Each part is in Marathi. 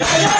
Yeah.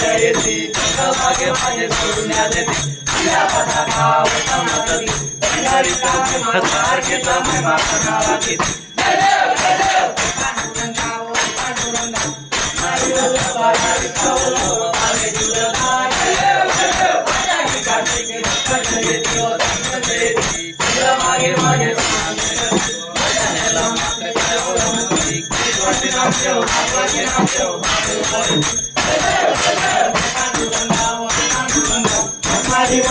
జయతి సౌభాగ్యమాయ సూర్యాజతి క్రియా పథకా ఉత్తమతది మార్గతమే మార్గకాలకి Thank you.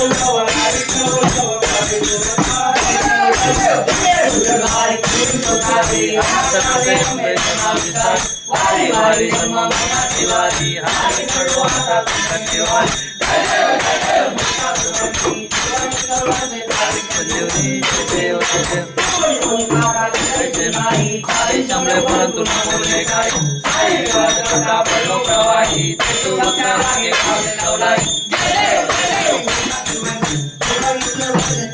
वारी वारी शर्मा माया तिवारी हारी करो माता संकट तिवारी जय जय जय माता संकट तिवारी संजीवनी देव देव चमड़े परंतु न बोलने गाई साई गाज कटा पलो प्रवाही तू बकरा के खाने नवलाई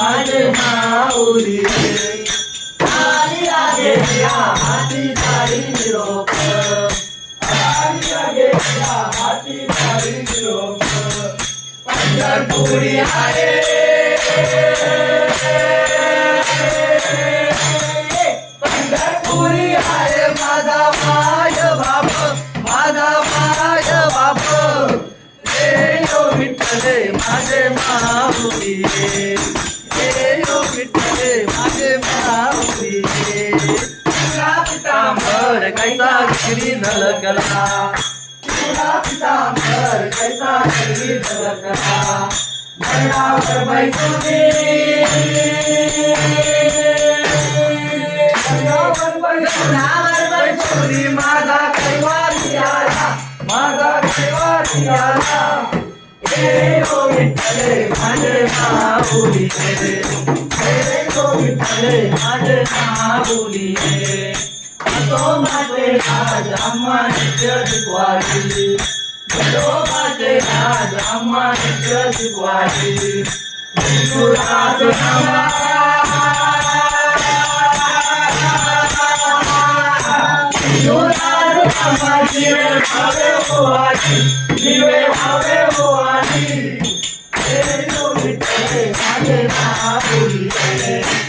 माझे माऊली आली आगे हाती साडी निरोप आली आगे हाती साडी निरोप पूरी आहे कैसा श्री झलकला तुला पितांबर कैसा श्री झलकला मरणावर बैसुने मरणावर बैसुने माझा कैवारी आला माझा कैवारी आला हो माझे ભૂલો માટે રાજામાં જગવાડી ભૂલો માટે રાજામાં જગવાડી ગુરુરાજ રામા જીવે ભાવે હોવાની જીવે ભાવે હોવાની એ તો મિત્ર આજે ના ભૂલી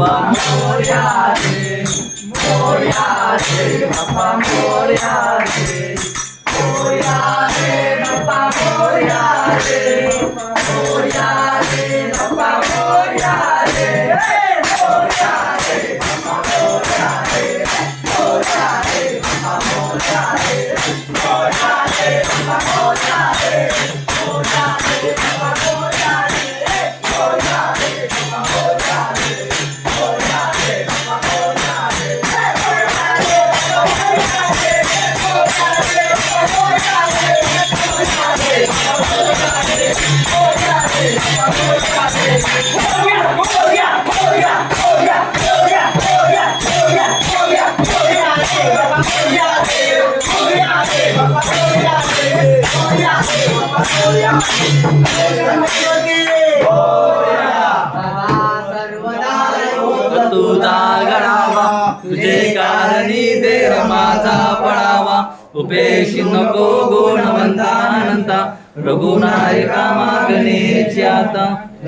बाबा रे मोर्या रे तारणी देह माझा पडावा उपेशी नको गुणवंता अनंता रघुनायका मागणेची आता